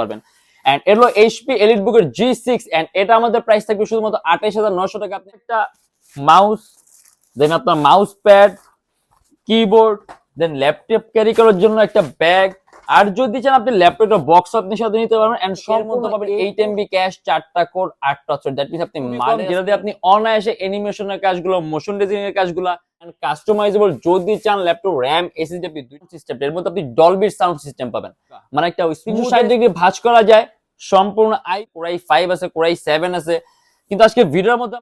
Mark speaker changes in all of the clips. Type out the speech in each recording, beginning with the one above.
Speaker 1: পারবেন। এন্ড এর হলো এইচপি এলিট বুকের জি সিক্স এন্ড এটা আমাদের প্রাইস থাকবে শুধুমাত্র আঠাইশ হাজার নশো টাকা। আপনি একটা মাউস দেন আপনার mouse pad keyboard then laptop carry করার জন্য একটা ব্যাগ আর যদি চান আপনি ল্যাপটপের বক্স আপনি সাথে নিতে পারবেন এন্ড সব মধ্যে পাবেন এইট এমবি ক্যাশ চারটা কোড আটটা অপশন দ্যাট মিনস আপনি মানে যেটা দিয়ে আপনি অনায়াসে অ্যানিমেশনের কাজগুলো মোশন ডিজাইনিং এর কাজগুলো এন্ড কাস্টমাইজেবল যদি চান ল্যাপটপ র্যাম এসএসডি আপনি দুই সিস্টেম এর মধ্যে আপনি ডলবির সাউন্ড সিস্টেম পাবেন। মানে একটা ষাট ডিগ্রি ভাঁজ করা যায় সম্পূর্ণ আই কোরাই ফাইভ আছে কোরাই সেভেন আছে। কিন্তু আজকে ভিডিওর মধ্যে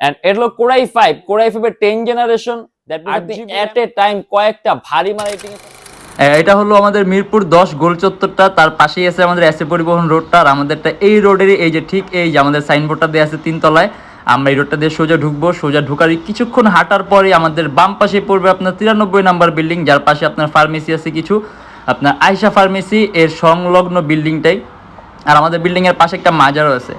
Speaker 1: এন্ড এর হলো core I five core I ten generation that আপনি এট এ টাইম কয়েকটা ভারী মারাইটিং
Speaker 2: এটা হলো আমাদের মিরপুর দশ গোল চত্বরটা তার পাশেই আছে আমাদের এসে পরিবহন রোডটা আর আমাদেরটা এই রোডেরই এই যে ঠিক এই যে আমাদের সাইনবোর্ডটা দেওয়া আছে তিনতলায়। আমরা এই রোডটা দিয়ে সোজা ঢুকবো। সোজা ঢুকার কিছুক্ষণ হাঁটার পরে আমাদের বাম পাশে পড়বে আপনার তিরানব্বই নাম্বার বিল্ডিং, যার পাশে আপনার ফার্মেসি আছে কিছু। আপনার আয়সা ফার্মেসি, এর সংলগ্ন বিল্ডিংটাই। আর আমাদের বিল্ডিং এর পাশে একটা মাজারও আছে।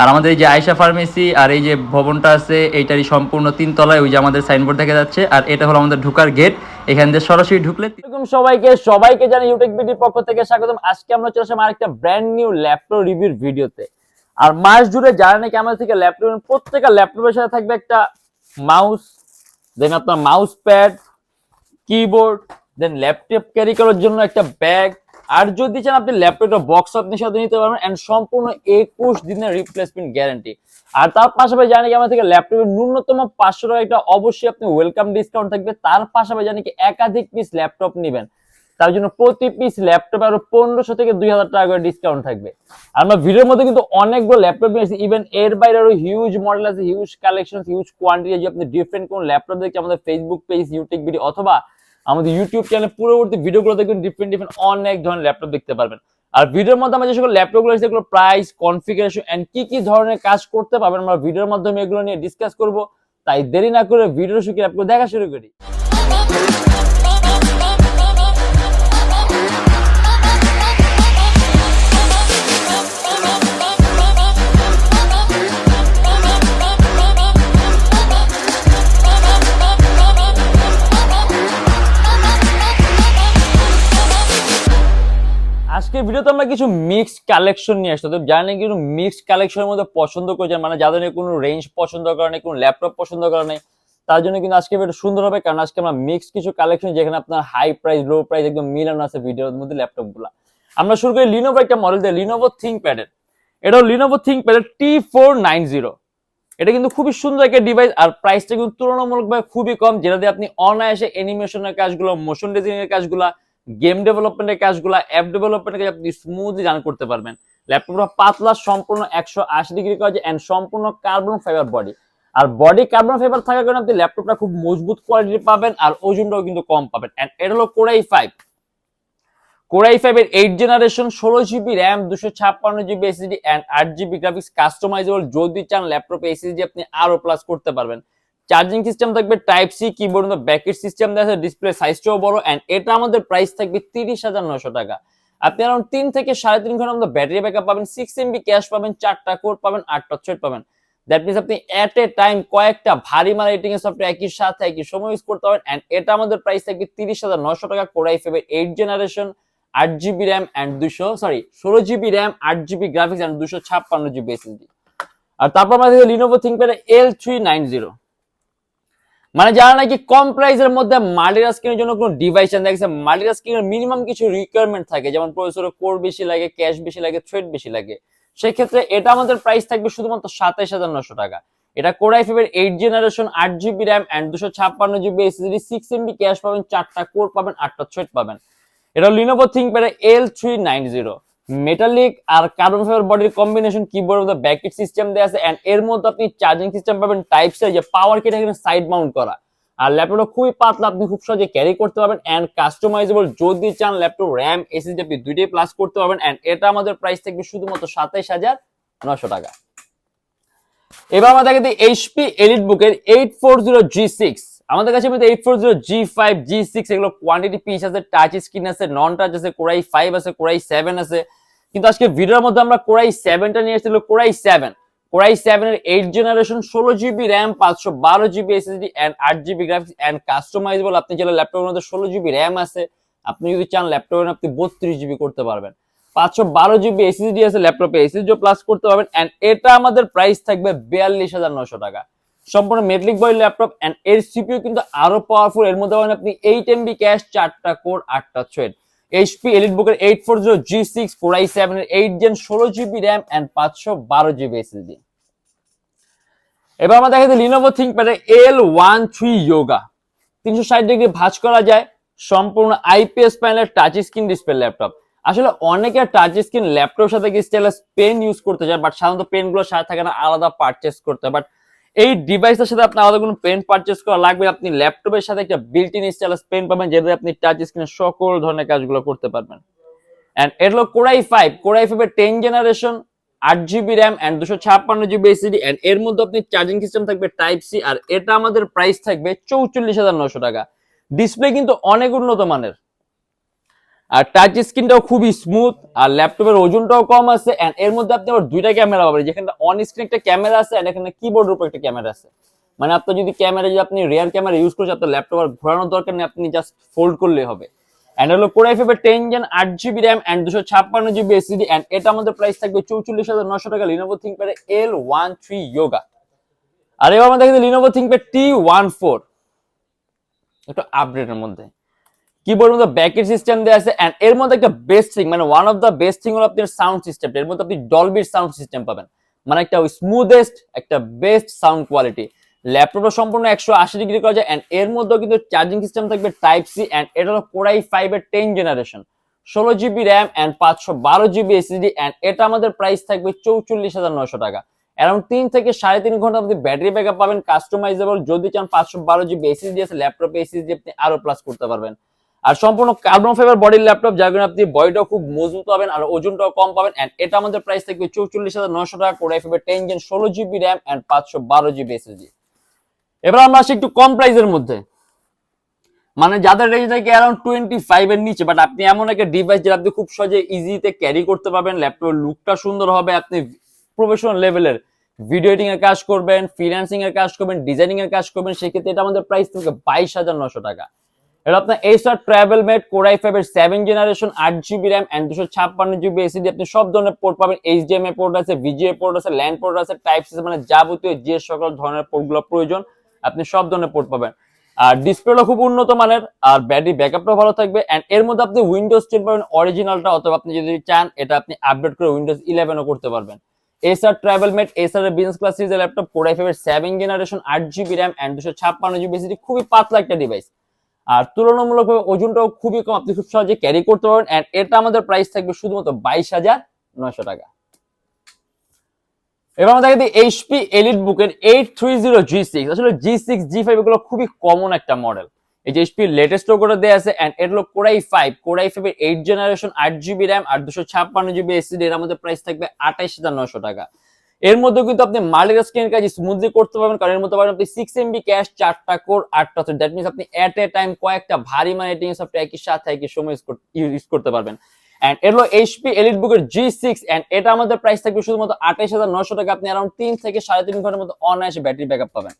Speaker 2: আর আমাদের এই যে আয়সা ফার্মেসি আর এই যে ভবনটা আছে, এইটারই সম্পূর্ণ তিনতলায় ওই যে আমাদের সাইনবোর্ড দেখা যাচ্ছে। আর এটা হলো আমাদের ঢুকার গেট। এখান দিয়ে সরাসরি ঢুকলে
Speaker 1: সবাইকে। সবাইকে জানি ইউটেক বিডির পক্ষ থেকে স্বাগতম। আজকে আমরা চলে আসলাম আরেকটা ব্র্যান্ড নিউ ল্যাপটপ রিভিউর ভিডিওতে আর মাস জুড়ে যারা নাকি আমাদের থেকে ল্যাপটপ প্রত্যেকটা ল্যাপটপের সাথে থাকবে একটা মাউস দেন আপনার mouse pad keyboard then laptop carry করার জন্য একটা ব্যাগ আর যদি চান আপনি ল্যাপটপটা বক্স আপনি সাথে নিতে পারবেন এন্ড সম্পূর্ণ একুশ দিনের রিপ্লেসমেন্ট গ্যারান্টি আর তার পাশাপাশি জানি কি আমার থেকে ল্যাপটপের ন্যূনতম পাঁচশো টাকা একটা অবশ্যই আপনি ওয়েলকাম ডিসকাউন্ট থাকবে, তার পাশাপাশি জানি কি একাধিক পিস ল্যাপটপ নেবেন তার জন্য প্রতি পিস ল্যাপটপ আরও পনেরোশো থেকে দুই হাজার টাকা করে ডিসকাউন্ট থাকবে। আমরা ভিডিওর মধ্যে কিন্তু অনেকগুলো ল্যাপটপ নিয়েছি ইভেন এর বাইরে আরও হিউজ মডেল আছে হিউজ কালেকশন হিউজ কোয়ান্টিটি যদি আপনি ডিফারেন্ট কোন ল্যাপটপ দেখে আমাদের ফেসবুক পেজ ইউটিউব ভিডিও অথবা আমাদের ইউটিউব চ্যানেলে পূর্ববর্তী ভিডিওগুলো দেখবেন ডিফারেন্ট ডিফারেন্ট অনেক ধরনের ল্যাপটপ দেখতে পারবেন। আর ভিডিওর মধ্যে আমরা যে সকল ল্যাপটপগুলো আছে, সেগুলো প্রাইস কনফিগারেশন এন্ড কি কি ধরনের কাজ করতে পারবেন, আমরা ভিডিওর মাধ্যমে এগুলো নিয়ে ডিসকাস করব। তাই দেরি না করে ভিডিও শুকিয়ে ল্যাপটপ দেখা শুরু করি। আজকের ভিডিওতে আমরা কিছু মিক্সড কালেকশন নিয়ে আসতে জানেন কিন্তু মিক্সড কালেকশনের মধ্যে পছন্দ করছেন মানে যাদের নিয়ে কোনো রেঞ্জ পছন্দ করে নেই কোনো ল্যাপটপ পছন্দ করে নেই তার জন্য কিন্তু আজকে ভিডিও সুন্দর হবে। কারণ আজকে আমরা মিক্সড কিছু কালেকশন যেখানে আপনার হাই প্রাইস লো প্রাইস একদম মিলানো আছে ভিডিওর মধ্যে ল্যাপটপগুলা আমরা শুরু করি লিনোভো একটা মডেল দিয়ে লিনোভো থিঙ্ক প্যাডের এটা লিনোভো থিঙ্ক প্যাডের টি ফোর নাইন জিরো এটা কিন্তু খুবই সুন্দর একটা ডিভাইস আর প্রাইসটা কিন্তু তুলনামূলকভাবে খুবই কম, যেটা দিয়ে আপনি অনায়াসে অ্যানিমেশনের কাজগুলো মোশন ডিজাইনিং এর কাজগুলা গেম ডেভেলপমেন্টের কাজগুলো অ্যাপ ডেভেলপমেন্টের কাজ আপনি স্মুথলি রান করতে পারবেন। ল্যাপটপটা পাতলা, সম্পূর্ণ একশো আশি ডিগ্রি কাজ অ্যান্ড সম্পূর্ণ কার্বন ফাইবার বডি আর বডি কার্বন ফাইবার থাকার কারণে আপনি ল্যাপটপটা খুব মজবুত কোয়ালিটির পাবেন আর ওজনটাও কিন্তু কম পাবেন। এন্ড এটা হলো core I five core I five এর এইট জেনারেশন ষোলো জিবি র্যাম দুশো ছাপ্পান্ন জিবি এসএসডি অ্যান্ড আট জিবি গ্রাফিক্স কাস্টমাইজেবল যদি চান ল্যাপটপে এসএসডি আপনি আরও প্লাস করতে পারবেন। চার্জিং সিস্টেম থাকবে type C keyboard backlit system দেওয়া ডিসপ্লে সাইজটাও বড় এন্ড এটা আমাদের প্রাইস থাকবে তিরিশ হাজার নশো টাকা। আপনি আরাউন্ড তিন থেকে সাড়ে তিন ঘণ্টার মধ্যে ব্যাটারি ব্যাকআপ পাবেন সিক্স এমবি ক্যাশ পাবেন, চারটা কোড পাবেন, আটটা সেট পাবেন। দ্যাট মিনস আপনি এট এ টাইম কয়েকটা ভারী মারা রেটিং এর সফটওয়্যার একই সাথে একই সময় ইউজ করতে পারেন এন্ড এটা আমাদের প্রাইস থাকবে তিরিশ হাজার নশো টাকা কোরাই ফেভের এইট জেনারেশন আট জিবি র্যাম অ্যান্ড দুশো সরি ষোলো জিবি র্যাম আট জিবি গ্রাফিক্স অ্যান্ড দুশো ছাপ্পান্ন জিবি এসএসডি আর তারপর আমাদের Lenovo ThinkPad L three nine zero মানে যারা নাকি কম প্রাইসের মধ্যে মাল্টিরা স্ক্রিনের জন্য কোনো ডিভাইস চান দেখছে মাল্টিরা মিনিমাম কিছু রিকোয়ারমেন্ট থাকে, যেমন প্রসেসরে কোর বেশি লাগে ক্যাশ বেশি লাগে থ্রেড বেশি লাগে। সেক্ষেত্রে এটা আমাদের প্রাইস থাকবে শুধুমাত্র সাতাইশ হাজার নশো টাকা। এটা কোরাই ফিভের এইট জেনারেশন আট জিবি র্যাম অ্যান্ড দুশো ছাপ্পান্ন GB SSD six MB cache পাবেন, চারটা কোর পাবেন, আটটা থ্রেড পাবেন। এটা Lenovo ThinkPad L three nine zero metallic আর কার্বন ফাইবার বডির কম্বিনেশন কিবোর্ড মধ্যে ব্যাকেট সিস্টেম দেওয়া আছে এন্ড এর মধ্যে আপনি চার্জিং সিস্টেম পাবেন টাইপ সি যে পাওয়ার কেটে এখানে সাইড মাউন্ট করা। আর ল্যাপটপটা খুবই পাতলা, আপনি খুব সহজে ক্যারি করতে পারবেন এন্ড কাস্টমাইজেবল যদি চান ল্যাপটপ র্যাম এসএসডি আপনি দুইটাই প্লাস করতে পারবেন এন্ড এটা আমাদের প্রাইস থাকবে শুধুমাত্র সাতাইশ হাজার নশো টাকা। এবার আমাদের কাছে এইচপি এলিট বুকের eight four zero G six আমাদের কাছে eight four zero G five G six এগুলো কোয়ান্টিটি পিস আছে টাচ স্ক্রিন আছে নন টাচ আছে কোরাই ফাইভ আছে কোরাই সেভেন আছে। কিন্তু আজকে ভিডিওর মধ্যে আমরা কোরাই সেভেনটা নিয়ে এসেছিল core I seven core I seven এর এইট জেনারেশন ষোলো জিবি র্যাম পাঁচশো বারো জিবি এসএসডি অ্যান্ড আট জিবি গ্রাফিক্স অ্যান্ড কাস্টমাইজেবল আপনি যেটা ল্যাপটপের মধ্যে ষোলো জিবি র্যাম আছে। আপনি যদি চান ল্যাপটপে আপনি বত্রিশ জিবি করতে পারবেন। পাঁচশো বারো জিবি এসএসডি আছে ল্যাপটপে এসএসডি প্লাস করতে পারবেন। এন্ড এটা আমাদের প্রাইস থাকবে বিয়াল্লিশ হাজার নশো টাকা। সম্পূর্ণ মেটলিক বয় ল্যাপটপ এন্ড এর সিপিইউ কিন্তু আরও পাওয়ারফুল এর মধ্যে পাবেন আপনি এইট এমবি ক্যাশ চারটা কোর আটটা থ্রেড এইচপি এলিট বুকের eight four zero G six for I seven এর এইট জেন ষোলো জিবি র্যাম এন্ড পাঁচশো বারো জিবি এসএসডি এবার আমরা দেখাচ্ছি Lenovo ThinkPad L one three Yoga তিনশো ষাট ডিগ্রি ভাঁজ করা যায়, সম্পূর্ণ আইপিএস প্যানেলের টাচ স্ক্রিন ডিসপ্লে ল্যাপটপ আসলে অনেকে টাচ স্ক্রিন ল্যাপটপের সাথে কি পেন ইউজ করতে চায় বাট সাধারণত পেনগুলো সাথে থাকে না, আলাদা পারচেস করতে বাট এই ডিভাইসের সাথে আপনার আলাদা কোনো পেন পারচেস করা লাগবে আপনি ল্যাপটপের সাথে একটা বিল্ট ইন স্টাইলাস পেন পাবেন, যেটাতে আপনি টাচ স্ক্রিনে সকল ধরনের কাজগুলো করতে পারবেন। এন্ড এর হলো core I five core I ফাইভের টেন জেনারেশন আট জিবি র্যাম এন্ড দুশো ছাপ্পান্ন জিবি এসিডি এন্ড এর মধ্যে আপনি চার্জিং সিস্টেম থাকবে টাইপ সি আর এটা আমাদের প্রাইস থাকবে চৌচল্লিশ হাজার নশো টাকা। ডিসপ্লে কিন্তু অনেক উন্নত মানের। আর টাচ স্ক্রিনটাও খুবই স্মুথ আর ল্যাপটপের ওজনটাও কম আছে এন্ড এর মধ্যে আপনি আবার দুইটা ক্যামেরা পাবেন, যেখানে অন স্ক্রিন একটা ক্যামেরা আছে এন্ড এখানে কিবোর্ডের উপর একটা ক্যামেরা আছে। মানে আপনার যদি ক্যামেরা যদি আপনি রিয়ার ক্যামেরা ইউজ করছেন আপনার ল্যাপটপ আর ঘোরানোর দরকার নেই, আপনি জাস্ট ফোল্ড করলেই হবে। এন্ড হলো কোরাই ফাইভের টেন জেন আট জিবি র্যাম এন্ড দুশো ছাপ্পান্ন জিবি এসিডি এন্ড এটা আমাদের প্রাইস থাকবে চৌচল্লিশ হাজার নশো টাকা Lenovo ThinkPad L one three Yoga আর এবার আমরা দেখি Lenovo ThinkPad T one four একটু আপডেটের মধ্যে। কিবোর্ড মধ্যে ব্যাকের সিস্টেম দেওয়া আছে এন্ড এর মধ্যে একটা বেস্ট থিং মানে one of the best thing হলো আপনার সাউন্ড সিস্টেম এর মধ্যে আপনি ডলবির সাউন্ড সিস্টেম পাবেন। মানে একটা স্মুথেস্ট একটা বেস্ট সাউন্ড কোয়ালিটি ল্যাপটপটা সম্পূর্ণ একশো আশি ডিগ্রি করা যায় এন্ড এর মধ্যেও কিন্তু চার্জিং সিস্টেম থাকবে টাইপ সি এন্ড এটা হলো কোরাই ফাইভ এর টেন জেনারেশন ষোলো জিবি র্যাম এন্ড পাঁচশো বারো জিবি এসিডি এন্ড এটা আমাদের প্রাইস থাকবে চৌচল্লিশ হাজার নশো টাকা। অ্যারাউন্ড তিন থেকে সাড়ে তিন ঘণ্টা আপনি ব্যাটারি ব্যাকআপ পাবেন কাস্টমাইজেবল যদি চান পাঁচশো বারো জিবি এসিডি আছে ল্যাপটপে এসিডি আপনি আরও প্লাস করতে পারবেন। আর সম্পূর্ণ কার্বন ফাইবার বডির ল্যাপটপ যার কারণে আপনি বডিটাও খুব মজবুত পাবেন আর ওজনটাও কম পাবেন। এন্ড এটা আমাদের প্রাইস থাকবে চৌচল্লিশ হাজার নশো টাকা কোরাই ফাইভের টেন জেন ষোলো জিবি র্যাম এন্ড পাঁচশো বারো জিবি এসএসডি এবার আমরা আসি একটু কম প্রাইসের মধ্যে। মানে যাদের রেঞ্জ থাকে অ্যারাউন্ড টোয়েন্টি ফাইভ এর নিচে বাট আপনি এমন একটা ডিভাইস যেটা আপনি খুব সহজে ইজিতে ক্যারি করতে পারবেন ল্যাপটপের লুকটা সুন্দর হবে, আপনি প্রফেশনাল লেভেলের ভিডিও এডিটিং এর কাজ করবেন ফ্রিল্যান্সিং এর কাজ করবেন ডিজাইনিং এর কাজ করবেন, সেক্ষেত্রে এটা আমাদের প্রাইস থেকে বাইশ হাজার নশো টাকা। এটা আপনার HR travel mate core i five এর সেভেন জেনারেশন আট জিবি র্যাম এন্ড দুশো ছাপ্পান্ন জিবি এসিডি আপনি সব ধরনের পোর্ট পাবেন। এইচডিএমআই পোর্ট আছে ভিজিএ পোর্ট আছে ল্যান্ড পোর্ট আছে টাইপ সি মানে যাবতীয় যে সকল ধরনের পোর্টগুলো প্রয়োজন, আপনি সব ধরনের পোর্ট পাবেন। আর ডিসপ্লেটা খুব উন্নত মানের, আর ব্যাটারি ব্যাকআপটাও ভালো থাকবে। এন্ড এর মধ্যে আপনি উইন্ডোজ টেন পাবেন অরিজিনালটা অথবা আপনি যদি চান, এটা আপনি আপডেট করে উইন্ডোজ ইলেভেনও করতে পারবেন। Acer TravelMate Acer business class সিরিজের ল্যাপটপ কোরাই ফাইভ এর সেভেন জেনারেশন আট জিবি র্যাম এন্ড দুশো ছাপ্পান্ন জিবি এসিডি খুবই পাতলা একটা ডিভাইস আর তুলনামূলকভাবে ওজনটাও খুবই কম। আপনি খুব সহজে ক্যারি করতে পারবেন এন্ড এটা আমাদের প্রাইস থাকবে শুধুমাত্র বাইশ হাজার নয়শো টাকা। এবার আমরা দেখি এইচপি এলিট বুকের eight three zero G six আসলে জি সিক্স জি ফাইভ এগুলো খুবই কমন একটা মডেল এই যে এইচপি লেটেস্ট করে দেওয়া আছে এন্ড এটা হলো core I five core I five এর এইট জেনারেশন আট জিবি র্যাম আর দুশো ছাপ্পান্ন জিবি এসিডি এর আমাদের প্রাইস থাকবে আঠাইশ হাজার নয়শো টাকা। এর মধ্যে কিন্তু আপনি মাল্টিটাস্কিং স্ক্রিনের কাজ স্মুথলি করতে পারবেন, কারণ এর মধ্যে পাবেন আপনি সিক্স এমবি ক্যাশ চারটা কোর আটটা দ্যাট মিনস আপনি এট এ টাইম কয়েকটা ভারী মানে এটিং সফটওয়্যার একই সাথে, একই সময় ইউজ করতে পারবেন। এন্ড এর হলো এইচপি এলিট বুকের জি এন্ড এটা আমাদের প্রাইস থাকবে শুধুমাত্র আঠাইশ হাজার নশো টাকা। আপনি অ্যারাউন্ড তিন থেকে সাড়ে তিন ঘণ্টার মধ্যে অনায়াসে ব্যাটারি ব্যাকআপ পাবেন।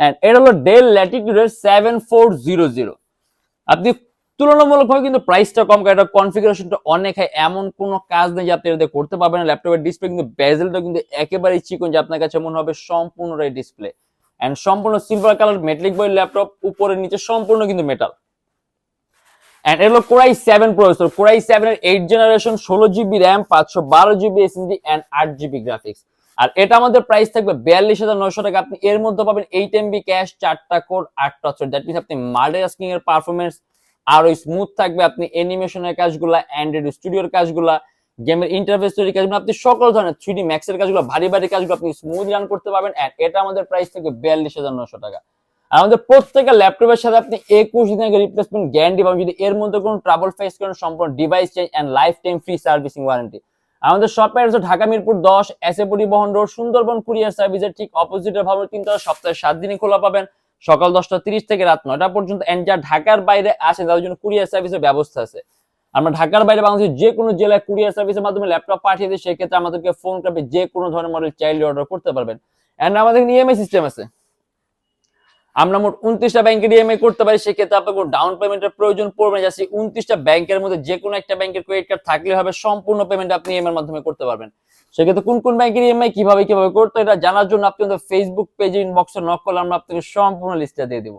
Speaker 1: এন্ড এটা হলো ডেল ল্যাটিটিউডের সেভেন ফোর জিরো জিরো আপনি তুলনামূলকভাবে কিন্তু প্রাইসটা কম, কারণ এটা কনফিগারেশনটা অনেক হয় এমন কোনো কাজ নেই যে আপনি এটা করতে পারবেন ল্যাপটপের ডিসপ্লে কিন্তু বেজেলটা কিন্তু একেবারেই চিকন, যে আপনার কাছে মনে হবে সম্পূর্ণটাই ডিসপ্লে এন্ড সম্পূর্ণ সিলভার কালার মেটালিক বই ল্যাপটপ উপরে নিচে সম্পূর্ণ কিন্তু মেটাল এন্ড এর হলো core I seven processor core I seven এর এইট জেনারেশন ষোলো জিবি র্যাম পাঁচশো বারো জিবি এসএসডি এন্ড আট জিবি গ্রাফিক্স আর এটা আমাদের প্রাইস থাকবে বিয়াল্লিশ হাজার নয়শো টাকা। আপনি এর মধ্যে পাবেন এইট এমবি ক্যাশ চারটা কোর আটটা দ্যাট মিনস আপনি মাল্টিটাস্কিং এর পারফরমেন্স আরও স্মুথ থাকবে। আপনি অ্যানিমেশনের কাজগুলা অ্যান্ড্রয়েড স্টুডিওর কাজগুলা গেমের ইন্টারফেস তৈরি কাজগুলো, আপনি সকল ধরনের থ্রি ডি ম্যাক্সের কাজগুলো, ভারী ভারী কাজগুলো আপনি স্মুথ রান করতে পারবেন। এটা আমাদের প্রাইস থেকে বিয়াল্লিশ হাজার নশো টাকা। আর আমাদের প্রত্যেকটা ল্যাপটপের সাথে আপনি একুশ দিন আগে রিপ্লেসমেন্ট গ্যারান্টি পাবেন। যদি এর মধ্যে কোনো ট্রাবল ফেস করেন, সম্পূর্ণ device change and lifetime free servicing warranty আমাদের শপের হচ্ছে ঢাকা মিরপুর দশ এসে পরিবহন রোড সুন্দরবন কুরিয়ার সার্ভিসের ঠিক অপোজিটে ভাবে কিন্তু সপ্তাহে সাত দিনই খোলা পাবেন। সকাল দশটা তিরিশ থেকে রাত নয়টা পর্যন্ত এন্ড ঢাকার বাইরে আসে তাদের জন্য কুরিয়ার সার্ভিসের ব্যবস্থা আছে। আমরা ঢাকার বাইরে বাংলাদেশের যে কোনো জেলায় কুরিয়ার সার্ভিসের মাধ্যমে ল্যাপটপ পাঠিয়ে দিই, সেক্ষেত্রে আমাদেরকে ফোন করবে যে কোনো ধরনের মডেল চাইল্ড অর্ডার করতে পারবেন। এন্ড আমাদের ইএমআই সিস্টেম আছে। আমরা মোট উনত্রিশটা ব্যাংকের ইএমআই করতে পারি, সেক্ষেত্রে আপনার কোনো ডাউন পেমেন্টের প্রয়োজন পড়বে না। যাচ্ছে উনত্রিশটা ব্যাংকের মধ্যে যে কোনো একটা ব্যাংকের ক্রেডিট কার্ড থাকলে হবে, সম্পূর্ণ পেমেন্ট আপনি ইএমআই এর মাধ্যমে করতে পারবেন। সেক্ষেত্রে কোন কোন ব্যাংকের ইএমআই কীভাবে কীভাবে করতে এটা জানার জন্য আপনি আমাদের ফেসবুক পেজে ইনবক্সে নক করলে আমরা আপনাকে সম্পূর্ণ লিস্টটা দিয়ে দিব।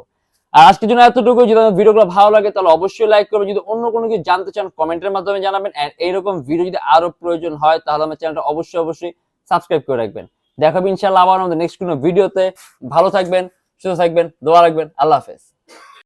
Speaker 1: আর আজকের জন্য এতটুকু যদি আপনার ভিডিওগুলো ভালো লাগে তাহলে অবশ্যই লাইক করবেন, যদি অন্য কোনো কিছু জানতে চান কমেন্টের মাধ্যমে জানাবেন, and এইরকম ভিডিও যদি আরও প্রয়োজন হয় তাহলে আমার চ্যানেলটা অবশ্যই অবশ্যই সাবস্ক্রাইব করে রাখবেন। দেখাবে ইনশাআল্লাহ আবার আমাদের নেক্সট কোনো ভিডিওতে ভালো থাকবেন, সুস্থ থাকবেন, দোয়া রাখবেন, আল্লাহ হাফেজ।